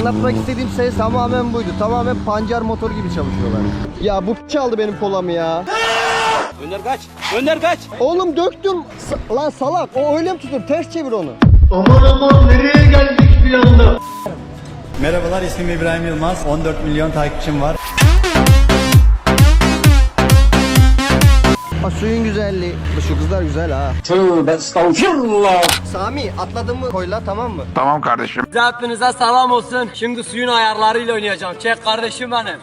Anlatmak istediğim şey tamamen buydu. Tamamen pancar motor gibi çalışıyorlar. Ya bu çaldı benim kolamı ya. Önder kaç. Önder kaç. Oğlum döktüm. Sa- lan salak. O öyle mi tutur? Ters çevir onu. Aman aman nereye geldik bir anda? Merhabalar ismim İbrahim Yılmaz. 14 milyon takipçim var. Suyun güzelliği. Şu kızlar güzel ha. Tövbe estağfirullah. Sami atladın mı koyla tamam mı? Hepinize selam olsun. Şimdi suyun ayarlarıyla oynayacağım. Çek kardeşim benim.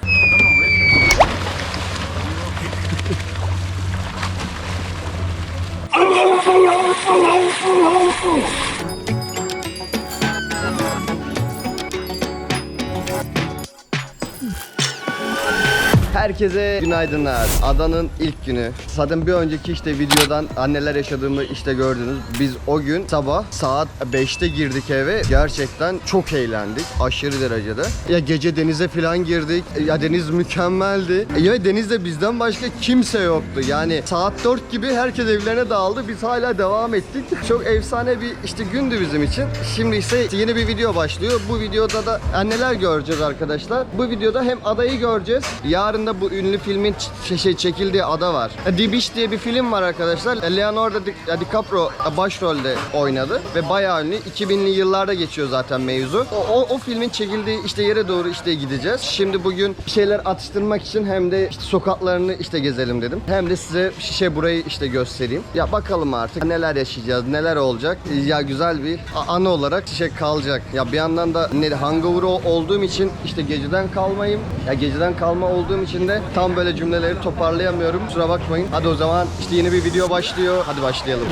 Herkese günaydınlar. Adanın ilk günü. Zaten bir önceki işte videodan anneler yaşadığımı işte gördünüz. Biz o gün sabah saat 5'te girdik eve. Gerçekten çok eğlendik. Aşırı derecede. Ya gece denize falan girdik. Ya deniz mükemmeldi. Ya denizde bizden başka kimse yoktu. Yani saat 4 gibi herkes evlerine dağıldı. Biz hala devam ettik. Çok efsane bir işte gündü bizim için. Şimdi ise yeni bir video başlıyor. Bu videoda da anneler göreceğiz arkadaşlar. Bu videoda hem adayı göreceğiz. Yarın da bu ünlü filmin ç- şey çekildiği ada var. The Beach diye bir film var arkadaşlar. Leonardo Di- DiCaprio başrolde oynadı ve bayağı ünlü. 2000'li yıllarda geçiyor zaten mevzu. O, o, o filmin çekildiği işte yere doğru işte gideceğiz. Şimdi bugün bir şeyler atıştırmak için hem de işte sokaklarını işte gezelim dedim. Hem de size şişe burayı işte göstereyim. Ya bakalım artık neler yaşayacağız, neler olacak. Ya güzel bir anı olarak şey kalacak. Ya bir yandan da ne hangover olduğum için işte geceden kalmayayım. Ya geceden kalma olduğum için de tam böyle cümleleri toparlayamıyorum. Kusura bakmayın. Hadi o zaman işte yeni bir video başlıyor. Hadi başlayalım.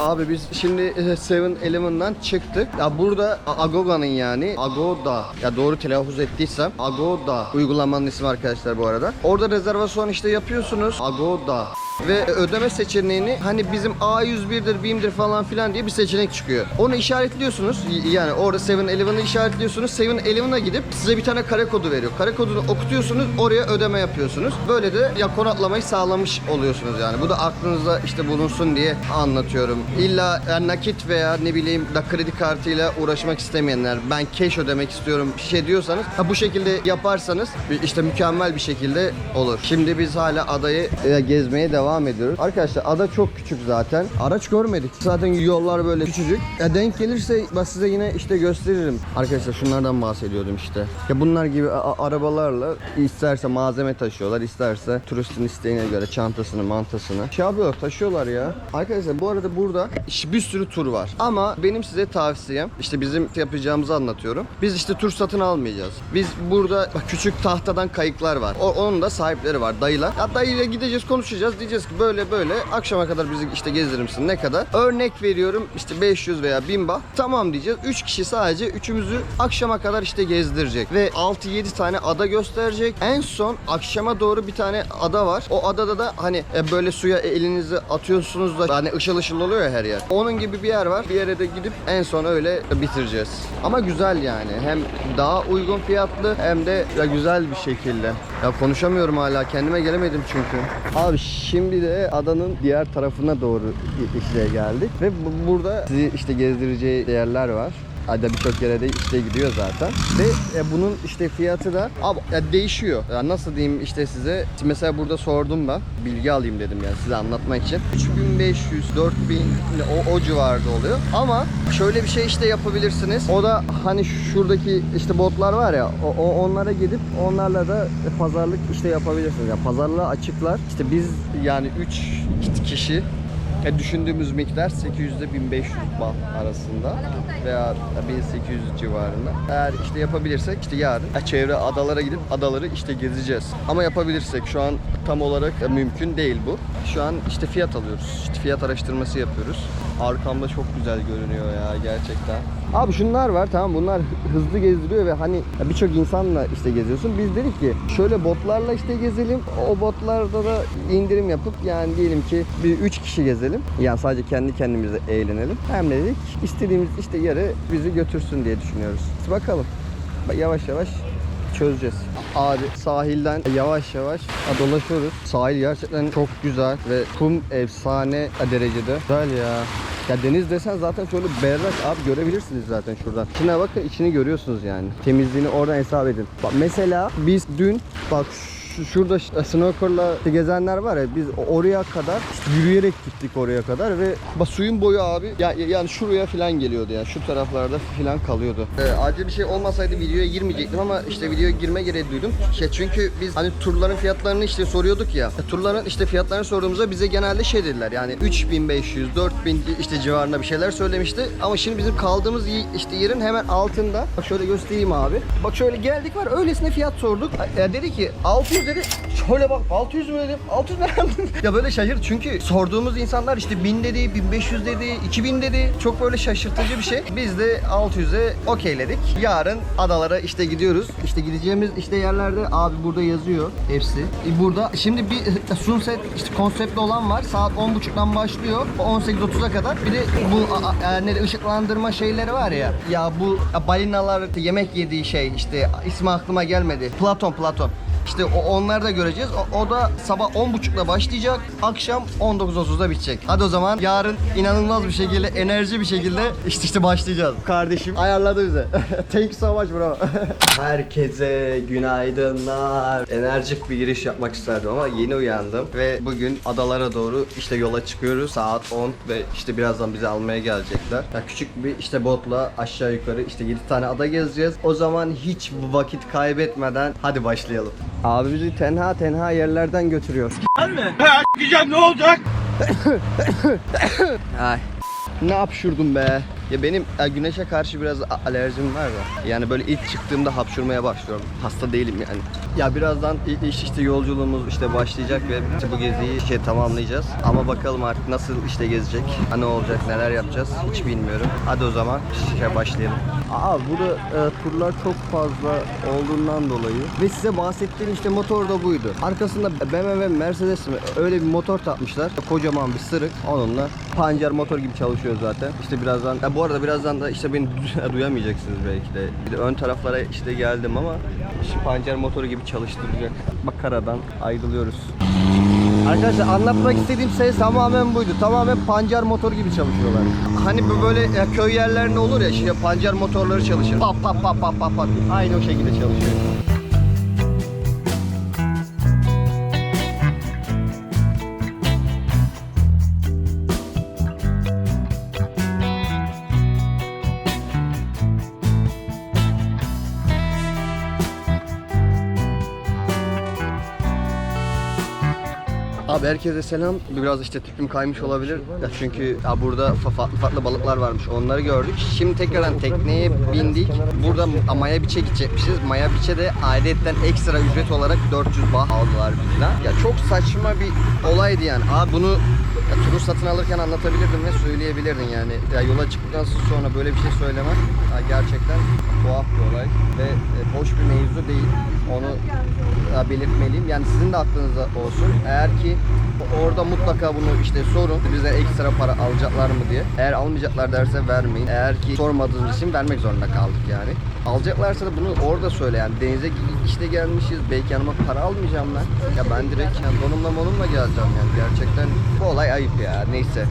Abi biz şimdi e, Seven Eleven'dan çıktık. Ya burada Agoga'nın yani Agoda ya doğru telaffuz ettiysem Agoda uygulamanın ismi arkadaşlar bu arada. Orada rezervasyon işte yapıyorsunuz. Agoda ve ödeme seçeneğini hani bizim A101'dir, BİM'dir falan filan diye bir seçenek çıkıyor. Onu işaretliyorsunuz. Yani orada Seven Eleven'ı işaretliyorsunuz. Seven Eleven'a gidip size bir tane kare kodu veriyor. Kare kodunu okutuyorsunuz. Oraya ödeme yapıyorsunuz. Böyle de ya konaklamayı sağlamış oluyorsunuz yani. Bu da aklınızda işte bulunsun diye anlatıyorum. İlla yani nakit veya ne bileyim da kredi kartıyla uğraşmak istemeyenler ben cash ödemek istiyorum bir şey diyorsanız ha bu şekilde yaparsanız işte mükemmel bir şekilde olur. Şimdi biz hala adayı e, gezmeye devam ediyoruz. Arkadaşlar ada çok küçük zaten. Araç görmedik. Zaten yollar böyle küçücük. Ya denk gelirse ben size yine işte gösteririm. Arkadaşlar şunlardan bahsediyordum işte. Ya bunlar gibi arabalarla isterse malzeme taşıyorlar, isterse turistin isteğine göre çantasını, mantasını şey yapıyorlar, taşıyorlar ya. Arkadaşlar bu arada burada bir sürü tur var. Ama benim size tavsiyem işte bizim yapacağımızı anlatıyorum. Biz işte tur satın almayacağız. Biz burada küçük tahtadan kayıklar var. O, onun da sahipleri var, dayılar. Ya dayıyla gideceğiz, konuşacağız. Diyeceğiz ki böyle böyle akşama kadar bizi işte gezdirir misin? Ne kadar? Örnek veriyorum işte 500 veya 1000 baht. Tamam diyeceğiz. 3 kişi sadece üçümüzü akşama kadar işte gezdirecek. Ve 6-7 tane ada gösterecek. En son akşama doğru bir tane ada var. O adada da hani e, böyle suya elinizi atıyorsunuz da hani ışıl ışıl oluyor ya her yer. Onun gibi bir yer var. Bir yere de gidip en son öyle bitireceğiz. Ama güzel yani. Hem daha uygun fiyatlı hem de güzel bir şekilde. Ya konuşamıyorum hala. Kendime gelemedim çünkü. Abi şimdi de adanın diğer tarafına doğru işte geldik. Ve bu- burada sizi işte gezdireceği yerler var. Ada birçok yere de işte gidiyor zaten. Ve e, bunun işte fiyatı da abi, ya değişiyor. Ya nasıl diyeyim işte size. Mesela burada sordum ben. Bilgi alayım dedim yani size anlatmak için. 3500, 4000 o, o civarda oluyor. Ama şöyle bir şey işte yapabilirsiniz. O da hani şuradaki işte botlar var ya o, o- onlara gidip onlarla da pazarlık işte yapabilirsiniz. Yani pazarlığa açıklar. İşte biz yani 3 kişi e, düşündüğümüz miktar 800 ile 1500 baht arasında veya 1800 civarında. Eğer işte yapabilirsek işte yarın e, çevre adalara gidip adaları işte gezeceğiz. Ama yapabilirsek şu an tam olarak e, mümkün değil bu. Şu an işte fiyat alıyoruz. İşte fiyat araştırması yapıyoruz. Arkamda çok güzel görünüyor ya gerçekten. Abi şunlar var tamam bunlar hızlı gezdiriyor ve hani birçok insanla işte geziyorsun. Biz dedik ki şöyle botlarla işte gezelim. O botlarda da indirim yapıp yani diyelim ki bir 3 kişi gezelim. Yani sadece kendi kendimize eğlenelim. Hem dedik istediğimiz işte yere bizi götürsün diye düşünüyoruz. Bakalım. Bak Yavaş yavaş çözeceğiz. Abi sahilden yavaş yavaş dolaşıyoruz. Sahil gerçekten çok güzel ve kum efsane derecede. Güzel ya. Ya deniz desen zaten şöyle berrak abi görebilirsiniz zaten şuradan. İçine bakın içini görüyorsunuz yani. Temizliğini oradan hesap edin. Bak mesela biz dün bak şu- şurada snorkel'la gezenler var ya biz oraya kadar yürüyerek gittik oraya kadar ve bak suyun boyu abi ya, ya- yani şuraya falan geliyordu ya şu taraflarda falan kalıyordu. Ee, acil bir şey olmasaydı videoya girmeyecektim ama işte videoya girme gereği duydum. Şey, çünkü biz hani turların fiyatlarını işte soruyorduk ya. E, Turların işte fiyatlarını sorduğumuzda bize genelde şey dediler yani 3500 4000 işte civarında bir şeyler söylemişti. Ama şimdi bizim kaldığımız işte yerin hemen altında. Bak şöyle göstereyim abi. Bak şöyle geldik var öylesine fiyat sorduk. E, dedi ki 600 dedi. Şöyle bak 600 mü dedim. 600 mü? ya böyle şaşırt çünkü sorduğumuz insanlar işte 1000 dedi, 1500 dedi, 2000 dedi. Çok böyle şaşırtıcı bir şey. Biz de 600'e okeyledik. Yarın adalara işte gidiyoruz. İşte gideceğimiz işte yerlerde abi burada yazıyor hepsi. E, burada şimdi bir sunset işte konseptli olan var. Saat 10.30'dan başlıyor. 18.30'a kadar. Bir de bu a- a- ne de ışıklandırma şeyleri var ya. Ya bu balinalar yemek yediği şey işte ismi aklıma gelmedi. Platon Platon. İşte o, onları da göreceğiz. O, o da sabah 10.30'da başlayacak. Akşam 19.30'da bitecek. Hadi o zaman yarın inanılmaz bir şekilde, enerji bir şekilde işte işte başlayacağız. Kardeşim ayarladı bize. Thank you so much bro. Herkese günaydınlar. Enerjik bir giriş yapmak isterdim ama yeni uyandım ve bugün adalara doğru işte yola çıkıyoruz. Saat 10 ve işte birazdan bizi almaya gelecekler. Ya küçük bir işte botla aşağı yukarı işte 7 tane ada gezeceğiz. O zaman hiç vakit kaybetmeden hadi başlayalım. Abi bizi tenha tenha yerlerden götürüyor. Gideceğim ne olacak? Ay. Ne hapşurdum be? Ya benim ya güneşe karşı biraz alerjim var da. Yani böyle ilk çıktığımda hapşurmaya başlıyorum. Hasta değilim yani. Ya birazdan iş işte yolculuğumuz işte başlayacak ve bu geziyi şey tamamlayacağız. Ama bakalım artık nasıl işte gezecek. Ne olacak, neler yapacağız hiç bilmiyorum. Hadi o zaman şey başlayalım. Aa burada e, turlar çok fazla olduğundan dolayı ve size bahsettiğim işte motor da buydu. Arkasında BMW Mercedes mi öyle bir motor takmışlar. Kocaman bir sırık onunla pancar motor gibi çalışıyor zaten. İşte birazdan ya bu arada birazdan da işte beni du- duyamayacaksınız belki de. Bir de ön taraflara işte geldim ama şu pancar motoru gibi çalıştıracak. Bak karadan ayrılıyoruz. Arkadaşlar anlatmak istediğim ses tamamen buydu. Tamamen pancar motor gibi çalışıyorlar. Hani böyle ya köy yerlerinde olur ya işte pancar motorları çalışır. Pap pap pap pap pap. Aynı o şekilde çalışıyor. Abi herkese selam. Biraz işte tipim kaymış olabilir. Ya çünkü ya burada fa- farklı farklı balıklar varmış. Onları gördük. Şimdi tekrardan tekneye bindik. Burada Maya Beach'e gidecekmişiz. Maya Beach'e de ailetten ekstra ücret olarak 400 bah aldılar bizden. Ya çok saçma bir olaydı yani. Abi bunu ya, turu satın alırken anlatabilirdim ve söyleyebilirdin yani. Ya yola çıktıktan sonra böyle bir şey söylemem ya, gerçekten tuhaf bir olay ve e, hoş bir mevzu değil. Onu belirtmeliyim. Yani sizin de aklınızda olsun. Eğer ki orada mutlaka bunu işte sorun. Bize ekstra para alacaklar mı diye. Eğer almayacaklar derse vermeyin. Eğer ki sormadığınız için vermek zorunda kaldık yani. Alacaklarsa da bunu orada söyle yani. Denize işte gelmişiz. Belki yanıma para almayacağım ben. Ya ben direkt yani donumla monumla geleceğim yani. Gerçekten bu olay ayıp ya. Neyse.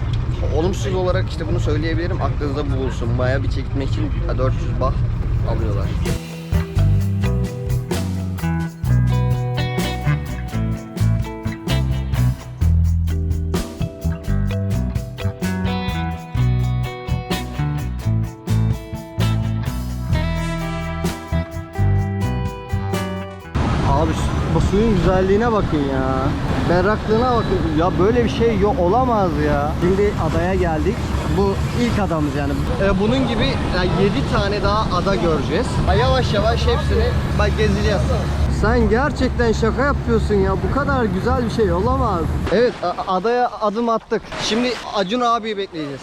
Olumsuz olarak işte bunu söyleyebilirim. Aklınızda bulunsun. Maya bir gitmek için 400 bah alıyorlar. Abi bu suyun güzelliğine bakın ya. Berraklığına bakın. Ya böyle bir şey yok olamaz ya. Şimdi adaya geldik. Bu ilk adamız yani. Ee, bunun gibi 7 tane daha ada göreceğiz. Yavaş yavaş hepsini bak gezeceğiz. Sen gerçekten şaka yapıyorsun ya. Bu kadar güzel bir şey olamaz. Evet adaya adım attık. Şimdi Acun abiyi bekleyeceğiz.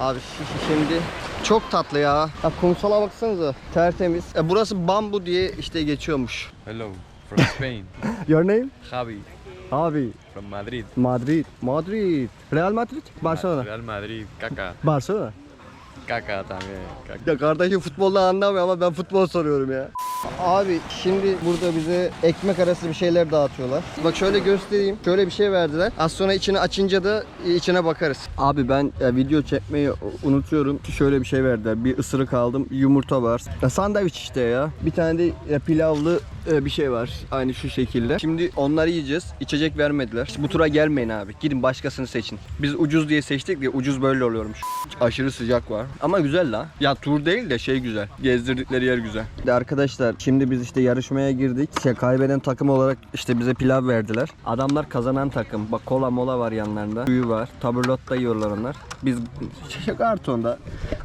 Abi şi- şi- şimdi çok tatlı ya. ya kumsala baksanıza tertemiz. E, burası bambu diye işte geçiyormuş. Hello, from Spain. Your name? Javi, Abi from Madrid. Madrid. Madrid. Real Madrid? Barcelona. Real Madrid, caca. Barcelona. Caca también. Caca. Ya kardeşim futbolda anlamıyor ama ben futbol soruyorum ya. Abi şimdi burada bize ekmek arası bir şeyler dağıtıyorlar. Bak şöyle göstereyim. Şöyle bir şey verdiler. Az sonra içini açınca da içine bakarız. Abi ben ya, video çekmeyi unutuyorum. Şöyle bir şey verdiler. Bir ısırık aldım. Yumurta var. Ya, sandviç işte ya. Bir tane de ya, pilavlı e, bir şey var. Aynı şu şekilde. Şimdi onları yiyeceğiz. İçecek vermediler. Bu tura gelmeyin abi. Gidin başkasını seçin. Biz ucuz diye seçtik diye ucuz böyle oluyormuş. Aşırı sıcak var. Ama güzel la. Ya tur değil de şey güzel. Gezdirdikleri yer güzel. De arkadaşlar şimdi biz işte yarışmaya girdik. Şey, kaybeden takım olarak işte bize pilav verdiler. Adamlar kazanan takım. Bak kola mola var yanlarında. Suyu var. Taburlotta yiyorlar onlar. Biz şey, kartonda.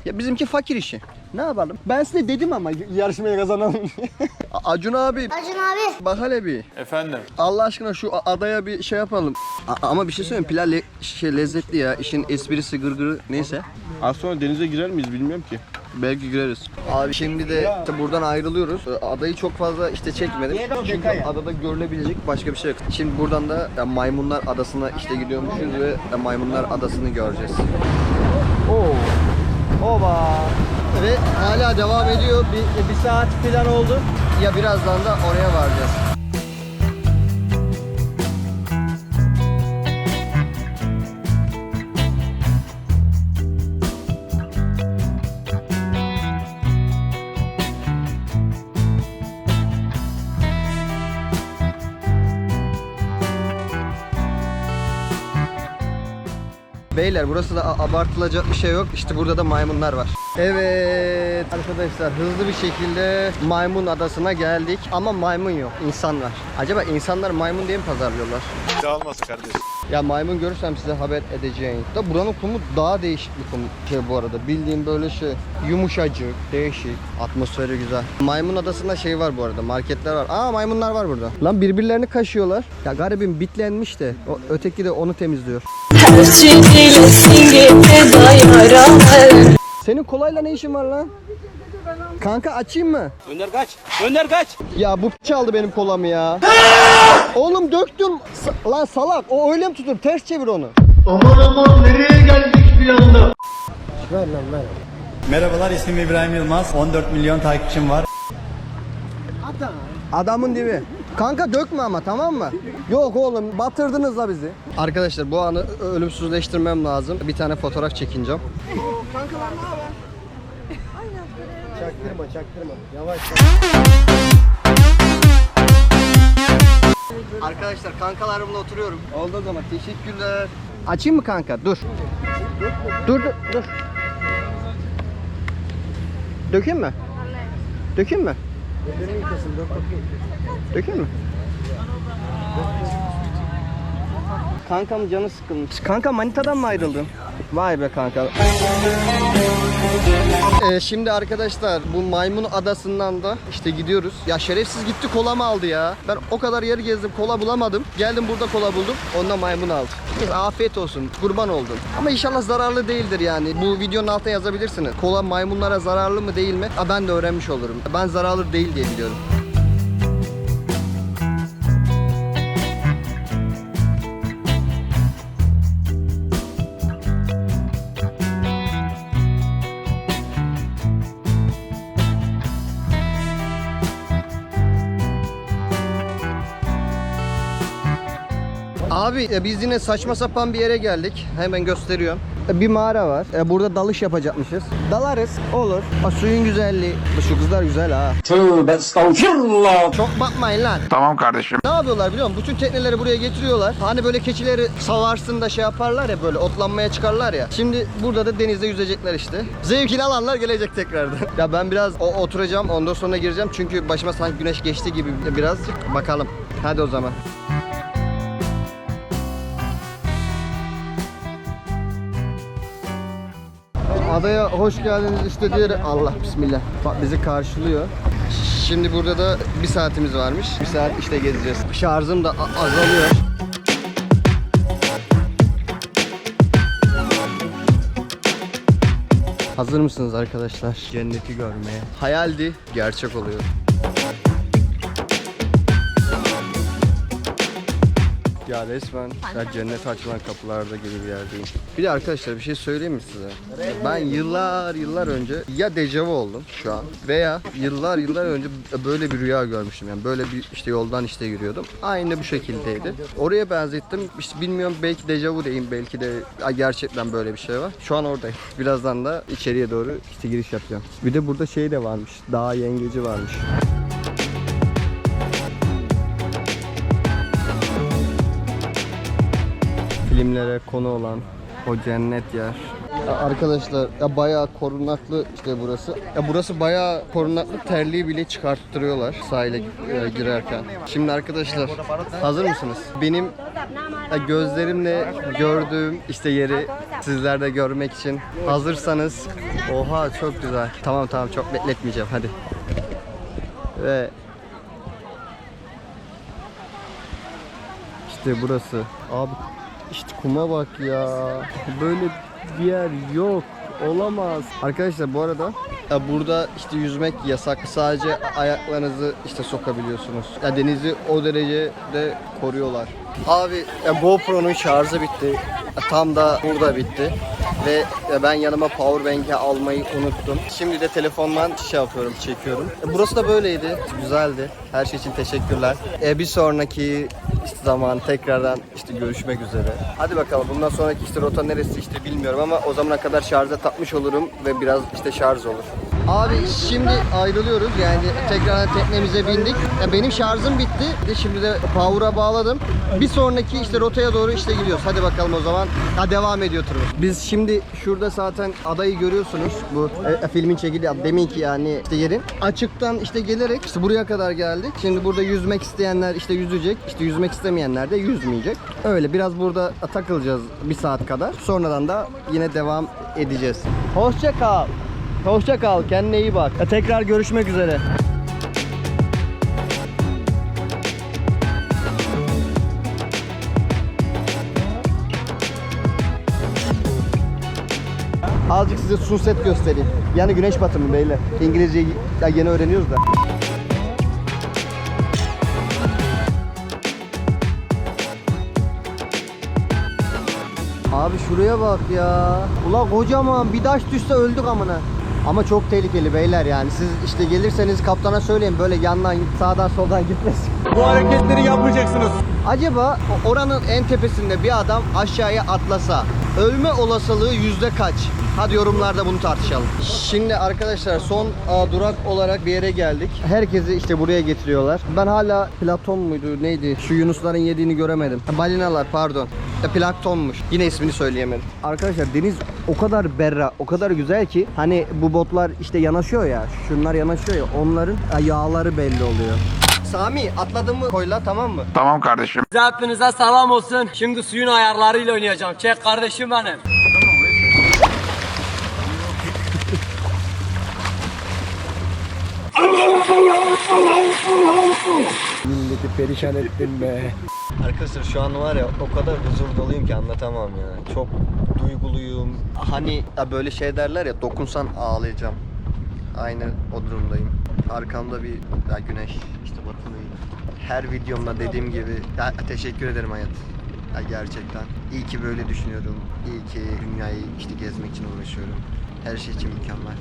Ya bizimki fakir işi. Ne yapalım? Ben size dedim ama yarışmayı kazanalım diye. Acun abi Acun abi. Bak hele bir. Efendim. Allah aşkına şu adaya bir şey yapalım. A- ama bir şey söyleyeyim pilav le- şey lezzetli ya. İşin esprisi gırgırı neyse. Az sonra denize girer miyiz bilmiyorum ki. Belki gireriz. Abi şimdi de işte buradan ayrılıyoruz. Adayı çok fazla işte çekmedim. Çünkü adada görülebilecek başka bir şey yok. Şimdi buradan da Maymunlar Adası'na işte gidiyormuşuz ve Maymunlar Adası'nı göreceğiz. Oo. Oba. Ve hala devam ediyor. Bir, bir saat falan oldu. Ya birazdan da oraya varacağız. Beyler burası da abartılacak bir şey yok. İşte burada da maymunlar var. Evet arkadaşlar hızlı bir şekilde maymun adasına geldik. Ama maymun yok. insan var. Acaba insanlar maymun diye mi pazarlıyorlar? Dağılmasın kardeşim. Ya maymun görürsem size haber edeceğim. Da buranın kumu daha değişik bir kum şey bu arada. Bildiğim böyle şey yumuşacık, değişik, atmosferi güzel. Maymun adasında şey var bu arada. Marketler var. Aa maymunlar var burada. Lan birbirlerini kaşıyorlar. Ya garibim bitlenmiş de. O öteki de onu temizliyor. Senin kolayla ne işin var lan? Kanka açayım mı? Önder kaç. Önder kaç. Ya bu çaldı benim kolamı ya. Oğlum döktüm. Sa- lan salak o öyle mi tutur? Ters çevir onu. Aman aman nereye geldik bir anda? Ver lan ver. Merhabalar ismim İbrahim Yılmaz. 14 milyon takipçim var. Adamın dibi. Kanka dökme ama tamam mı? Yok oğlum batırdınız la bizi. Arkadaşlar bu anı ölümsüzleştirmem lazım. Bir tane fotoğraf çekineceğim. Çaktırma çaktırma. Yavaş. Arkadaşlar kankalarımla oturuyorum. Oldu o zaman teşekkürler. Açayım mı kanka? Dur. Dur dur dur. Dökeyim mi? Dökeyim mi? Dökeyim mi? Kankam canı sıkılmış. Kanka manitadan mı ayrıldın? Vay be kanka. Ee, şimdi arkadaşlar bu maymun adasından da işte gidiyoruz. Ya şerefsiz gitti kola mı aldı ya? Ben o kadar yer gezdim kola bulamadım. Geldim burada kola buldum. Ondan maymun. Neyse, Afiyet olsun. Kurban oldum. Ama inşallah zararlı değildir yani. Bu videonun altına yazabilirsiniz. Kola maymunlara zararlı mı değil mi? Aa, ben de öğrenmiş olurum. Ben zararlı değil diye biliyorum. Abi e, biz yine saçma sapan bir yere geldik. Hemen gösteriyorum. E, Bir mağara var. E, Burada dalış yapacakmışız. Dalarız. Olur. Ha, suyun güzelliği. Şu kızlar güzel ha. Tövbe estağfurullah. Çok bakmayın lan. Tamam kardeşim. Ne yapıyorlar biliyor musun? Bütün tekneleri buraya getiriyorlar. Hani böyle keçileri savarsın da şey yaparlar ya böyle otlanmaya çıkarlar ya. Şimdi burada da denizde yüzecekler işte. Zevkini alanlar gelecek tekrardan. ya ben biraz o oturacağım ondan sonra gireceğim. Çünkü başıma sanki güneş geçti gibi birazcık. Bakalım. Hadi o zaman. Adaya hoş geldiniz işte diye Allah bismillah. Bak bizi karşılıyor. Şimdi burada da bir saatimiz varmış. Bir saat işte gezeceğiz. Şarjım da azalıyor. Hazır mısınız arkadaşlar? Cenneti görmeye. Hayaldi, gerçek oluyor. Ya resmen ya cennet açılan kapılarda gibi bir yerdeyim. Bir de arkadaşlar bir şey söyleyeyim mi size? Ben yıllar yıllar önce ya dejavu oldum şu an veya yıllar yıllar önce böyle bir rüya görmüştüm. Yani böyle bir işte yoldan işte yürüyordum. Aynı bu şekildeydi. Oraya benzettim. İşte bilmiyorum belki dejavu diyeyim belki de "Ay, gerçekten böyle bir şey var. Şu an oradayım. Birazdan da içeriye doğru işte giriş yapacağım. Bir de burada şey de varmış. Dağ yengeci varmış. Filmlere konu olan o cennet yer. Ya arkadaşlar ya bayağı korunaklı işte burası. Ya burası bayağı korunaklı terliği bile çıkarttırıyorlar sahile e, girerken. Şimdi arkadaşlar hazır mısınız? Benim gözlerimle gördüğüm işte yeri sizler de görmek için hazırsanız oha çok güzel. Tamam tamam çok bekletmeyeceğim hadi. Ve İşte burası. Abi işte kuma bak ya. Böyle bir yer yok. Olamaz. Arkadaşlar bu arada ya burada işte yüzmek yasak. Sadece ayaklarınızı işte sokabiliyorsunuz. Ya denizi o derecede koruyorlar. Abi ya GoPro'nun şarjı bitti. Tam da burada bitti. Ve ben yanıma powerbank'i almayı unuttum. Şimdi de telefondan şey yapıyorum, çekiyorum. E, Burası da böyleydi. Güzeldi. Her şey için teşekkürler. E, bir sonraki işte zaman tekrardan işte görüşmek üzere. Hadi bakalım bundan sonraki işte rota neresi işte bilmiyorum ama o zamana kadar şarja takmış olurum ve biraz işte şarj olur. Abi şimdi ayrılıyoruz yani tekrardan teknemize bindik. Ya benim şarjım bitti. De Şimdi de power'a bağladım. Bir sonraki işte rotaya doğru işte gidiyoruz. Hadi bakalım o zaman. Ha devam ediyor turumuz. Biz şimdi şurada zaten adayı görüyorsunuz. Bu e, filmin çekildiği demin ki yani işte yerin. Açıktan işte gelerek işte buraya kadar geldik. Şimdi burada yüzmek isteyenler işte yüzecek. İşte yüzmek istemeyenler de yüzmeyecek. Öyle biraz burada takılacağız bir saat kadar. Sonradan da yine devam edeceğiz. Hoşça kal. Hoşça kal. Kendine iyi bak. E, Tekrar görüşmek üzere. Azıcık size sunset göstereyim. Yani güneş batımı beyler. İngilizceyi ya yeni öğreniyoruz da. Abi şuraya bak ya. Ula kocaman bir taş düşse öldük amına. Ama çok tehlikeli beyler yani. Siz işte gelirseniz kaptana söyleyin böyle yandan sağdan soldan gitmesin. Bu hareketleri yapmayacaksınız. Acaba oranın en tepesinde bir adam aşağıya atlasa ölme olasılığı yüzde kaç? Hadi yorumlarda bunu tartışalım. Şimdi arkadaşlar son aa, durak olarak bir yere geldik. Herkesi işte buraya getiriyorlar. Ben hala platon muydu neydi? Şu yunusların yediğini göremedim. Ha, Balinalar pardon. E, planktonmuş. Yine ismini söyleyemedim. Arkadaşlar deniz o kadar berra, o kadar güzel ki hani bu botlar işte yanaşıyor ya. Şunlar yanaşıyor ya. Onların yağları belli oluyor. Sami atladın mı koyla tamam mı? Tamam kardeşim. Size hepinize selam olsun. Şimdi suyun ayarlarıyla oynayacağım. Çek kardeşim benim. Milleti perişan ettin be. Arkadaşlar şu an var ya o kadar huzur doluyum ki anlatamam ya. Çok duyguluyum. Hani böyle şey derler ya dokunsan ağlayacağım. Aynı o durumdayım. Arkamda bir ya güneş işte batımı. Her videomda dediğim gibi ya teşekkür ederim hayat. Ya gerçekten. İyi ki böyle düşünüyorum. İyi ki dünyayı işte gezmek için uğraşıyorum. Her şey için mükemmel.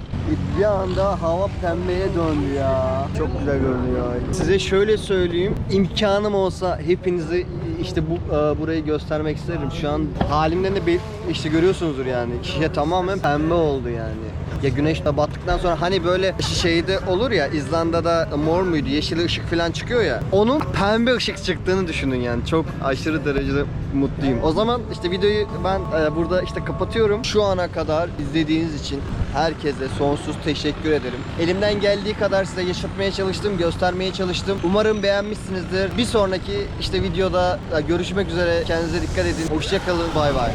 Bir anda hava pembeye döndü ya. Çok güzel görünüyor. Size şöyle söyleyeyim. imkanım olsa hepinizi işte bu e, burayı göstermek isterim. Şu an halimden de bir işte görüyorsunuzdur yani. Şişe tamamen pembe oldu yani. Ya güneş de battıktan sonra hani böyle şeyde olur ya İzlanda'da mor muydu yeşil ışık falan çıkıyor ya. Onun pembe ışık çıktığını düşünün yani. Çok aşırı derecede mutluyum. O zaman işte videoyu ben e, burada işte kapatıyorum. Şu ana kadar izlediğiniz için herkese sonsuz teşekkür ederim. Elimden geldiği kadar size yaşatmaya çalıştım, göstermeye çalıştım. Umarım beğenmişsinizdir. Bir sonraki işte videoda e, görüşmek üzere. Kendinize dikkat edin. Hoşçakalın. Bay bay.